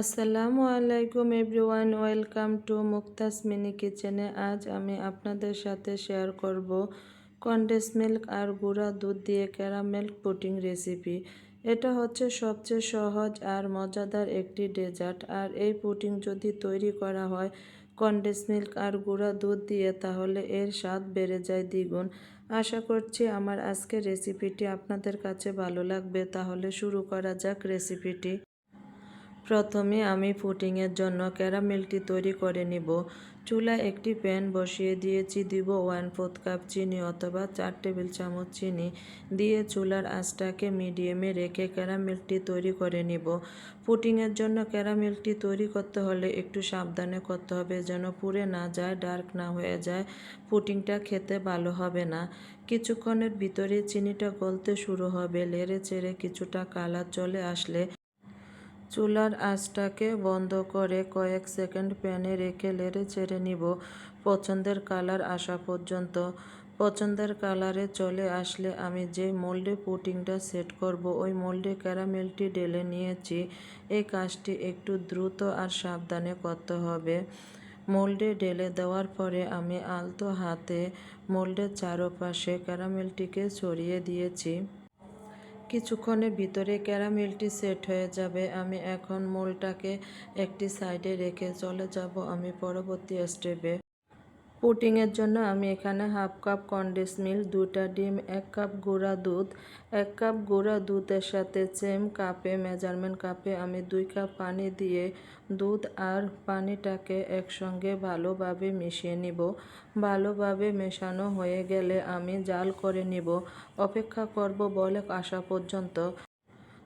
আসসালামু আলাইকুম everyone, welcome to Mukta's mini কিচেনে। আজ আমি আপনাদের সাথে শেয়ার করব কন্ডেন্স মিল্ক আর গুঁড়া দুধ দিয়ে ক্যারামেল পুটিং রেসিপি। এটা হচ্ছে সবচেয়ে সহজ আর মজাদার একটি ডেজার্ট। আর এই পুটিং যদি তৈরি করা হয় কন্ডেন্স মিল্ক আর গুঁড়া দুধ দিয়ে, তাহলে এর স্বাদ বেড়ে যায় দ্বিগুণ। আশা করছি আমার আজকের রেসিপিটি আপনাদের কাছে ভালো লাগবে। তাহলে শুরু করা যাক রেসিপিটি। প্রথমে আমি পুডিংয়ের জন্য ক্যারামেলটি তৈরি করে নিব। চুলা একটি প্যান বসিয়ে দিয়েছি, দিব ওয়ান ফোর্থ কাপ চিনি অথবা চার টেবিল চামচ চিনি দিয়ে চুলার আঁচটাকে মিডিয়ামে রেখে ক্যারামেলটি তৈরি করে নিব। পুডিংয়ের জন্য ক্যারামেলটি তৈরি করতে হলে একটু সাবধানে করতে হবে যেন পুড়ে না যায়, ডার্ক না হয়ে যায়। পুডিংটা খেতে ভালো হবে না। কিছুক্ষণের ভিতরে চিনিটা গলতে শুরু হবে। লেড়ে চেড়ে কিছুটা কালার চলে আসলে চুলার আঁচটাকে বন্ধ করে কয়েক সেকেন্ড প্যানে রেখে লেড়ে ছেড়ে নিব। পছন্দের কালার আসা পর্যন্ত। পছন্দের কালারে চলে আসলে আমি যে মোল্ডে পুটিংটা সেট করব, ওই মোল্ডে ক্যারামেলটি ঢেলে নিয়েছি। এই কাজটি একটু দ্রুত আর সাবধানে করতে হবে। মোল্ডে ঢেলে দেওয়ার পরে আমি আলতো হাতে মোল্ডের চারপাশে ক্যারামেলটিকে ছড়িয়ে দিয়েছি। কিছুক্ষণের ভিতরে ক্যারামেলটি সেট হয়ে যাবে। আমি এখন মোলটাকে একটি সাইডে রেখে চলে যাব আমি পরবর্তী স্টেপে। পুটিংয়ের জন্য আমি এখানে হাফ কাপ কন্ডেন্স মিল্ক দুটা ডিম, এক কাপ গুঁড়া দুধ, এক কাপ গুঁড়া দুধের সাথে সেম কাপে, মেজারমেন্ট কাপে আমি দুই কাপ পানি দিয়ে দুধ আর পানিটাকে একসঙ্গে ভালোভাবে মিশিয়ে নিব। ভালোভাবে মেশানো হয়ে গেলে আমি জাল করে নিব। অপেক্ষা করব বলে আসা পর্যন্ত।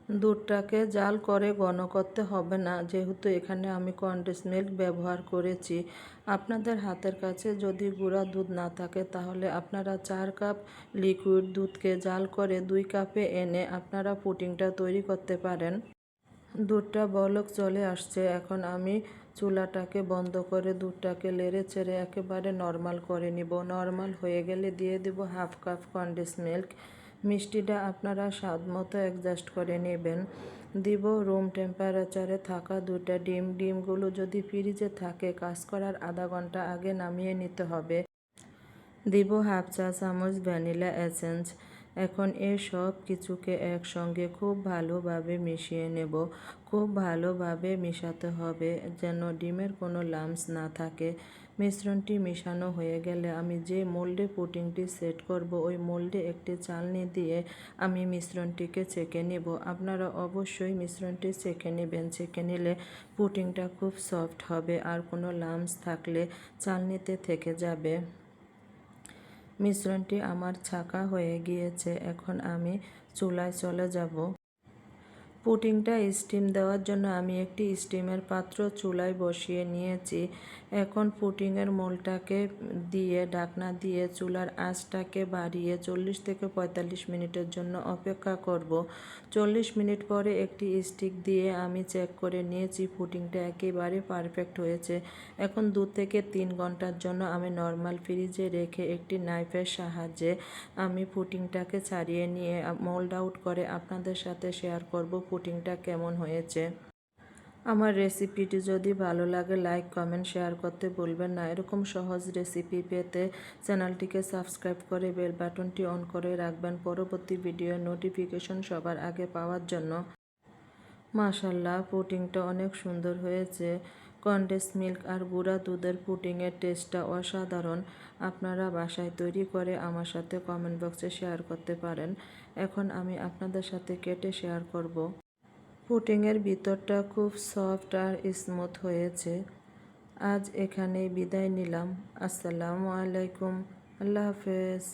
দুধটাকে জাল করে ঘন করতে হবে না। যেহেতু এখানে আমি কন্ডেন্স মিল্ক ব্যবহার করেছি। আপনাদের হাতের কাছে যদি গুঁড়া দুধ না থাকে, তাহলে আপনারা চার কাপ লিকুইড দুধকে জাল করে দুই কাপে এনে আপনারা পুটিংটা তৈরি করতে পারেন। দুধটা বলক চলে আসছে। এখন আমি চুলাটাকে বন্ধ করে দুধটাকে লেড়ে চেড়ে একেবারে নর্মাল করে নিব। নর্মাল হয়ে গেলে দিয়ে দেব হাফ কাপ কন্ডেন্স মিল্ক। মিষ্টিটা আপনারা স্বাদ মতো অ্যাডজাস্ট করে নেবেন। দিব রুম টেম্পারেচারে থাকা দুটা ডিম। ডিমগুলো যদি ফ্রিজে থাকে, কাজ করার আধা ঘণ্টা আগে নামিয়ে নিতে হবে। দিব হাফ চা চামচ ভ্যানিলা এসেন্স এখন এ সব কিছুকে একসঙ্গে খুব ভালোভাবে মিশিয়ে নেব। খুব ভালোভাবে মিশাতে হবে যেন ডিমের কোনো লামস না থাকে। মিশ্রণটি মেশানো হয়ে গেলে আমি যে মোল্ডে পুটিংটি সেট করব, ওই মোল্ডে একটি চালনি দিয়ে আমি মিশ্রণটিকে চেকে নেব। আপনারা অবশ্যই মিশ্রণটি চেকে নেবেন। চেকে নিলে পুটিংটা খুব সফট হবে আর কোনো লামস থাকলে চালনিতে থেকে যাবে। মিশ্রণটি আমার ছাকা হয়ে গিয়েছে। এখন আমি চুলায় চলে যাব। পুটিংটা স্টিম দেওয়ার জন্য আমি একটি স্টিমের পাত্র চুলায় বসিয়ে নিয়েছি। এখন পুটিংয়ের মোলটাকে দিয়ে ডাকনা দিয়ে চুলার আঁচটাকে বাড়িয়ে চল্লিশ থেকে পঁয়তাল্লিশ মিনিটের জন্য অপেক্ষা করব। চল্লিশ মিনিট পরে একটি স্টিক দিয়ে আমি চেক করে নিয়েছি পুটিংটা একেবারে পারফেক্ট হয়েছে। এখন দু থেকে তিন ঘণ্টার জন্য আমি নর্মাল ফ্রিজে রেখে একটি নাইফের সাহায্যে আমি পুটিংটাকে ছাড়িয়ে নিয়ে, মোল্ড আউট করে আপনাদের সাথে শেয়ার করব পুটিংটা কেমন হয়েছে? আমার রেসিপিটি যদি ভালো লাগে, লাইক, কমেন্ট, শেয়ার করতে বলবেন না। এরকম সহজ রেসিপি পেতে চ্যানেলটিকে সাবস্ক্রাইব করে বেল বাটনটি অন করে রাখবেন পরবর্তী ভিডিওর নোটিফিকেশন সবার আগে পাওয়ার জন্য। মাশাল্লাহ পুটিংটা অনেক সুন্দর হয়েছে। কন্ডেন্স মিল্ক আর গুঁড়া দুধের পুটিংয়ের টেস্টটা অসাধারণ। আপনারা বাসায় তৈরি করে আমার সাথে কমেন্ট বক্সে শেয়ার করতে পারেন। এখন আমি আপনাদের সাথে কেটে শেয়ার করব। পুটিংয়ের ভিতরটা খুব সফট আর স্মুথ হয়েছে। আজ এখানে বিদায় নিলাম। আসসালামু আলাইকুম। আল্লাহ হাফেজ।